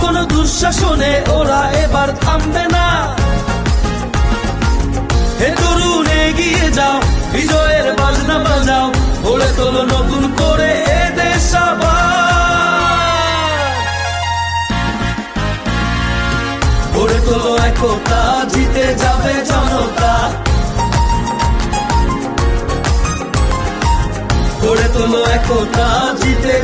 কোন দুঃশাসনে ওরা এবার থামবে না। হে তরুণ, এগিয়ে যাও, বিজয়ের বাজনা বাজাও, গড়ে তোলো নতুন করে এ দেশ তোলো একতা, জিতে যাবে জনতা। গড়ে তোলো একতা, জিতে